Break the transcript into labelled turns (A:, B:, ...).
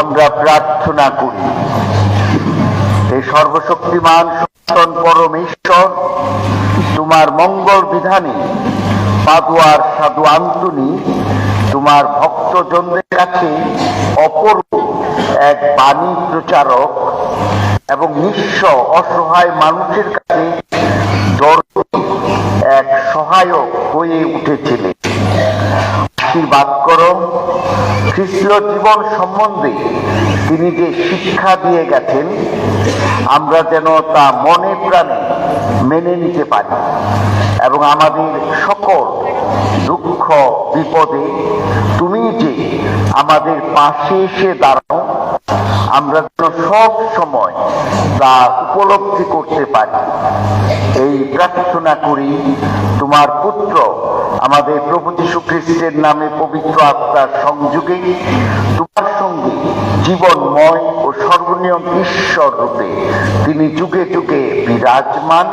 A: আমরা প্রার্থনা করি। এই সর্বশক্তিমান, সনাতন পরমেশ্বর তোমার মঙ্গল বিধানে, পাদুয়ার সাধু আন্তনি তোমার ভক্তজনদের কাছে অপর এক বাণী প্রচারক এবং নিঃস্ব অসহায় মানুষের কাছে দর্শী এক সহায়ক হয়ে উঠেছিলেন। আশীর্বাদ করো। খ্রিস্ট জীবন সম্বন্ধে তিনি যে শিক্ষা দিয়ে গেছেন, আমরা যেন তা মনে প্রাণে মেনে নিতে পারি এবং আমাদের সকল দুঃখ, বিপদে তুমি যে আমাদের পাশে এসে দাঁড়াও, আমরা যেন সব সময় তা উপলব্ধি করতে পারি। এই প্রার্থনা করি, তোমার পুত্র আমাদের খ্রিস্টের নামে পবিত্র আত্মার সংযোগে তোমার সঙ্গে জীবনময় ও সর্বনিয়ম ঈশ্বর রূপে তিনি যুগে যুগে বিরাজমান।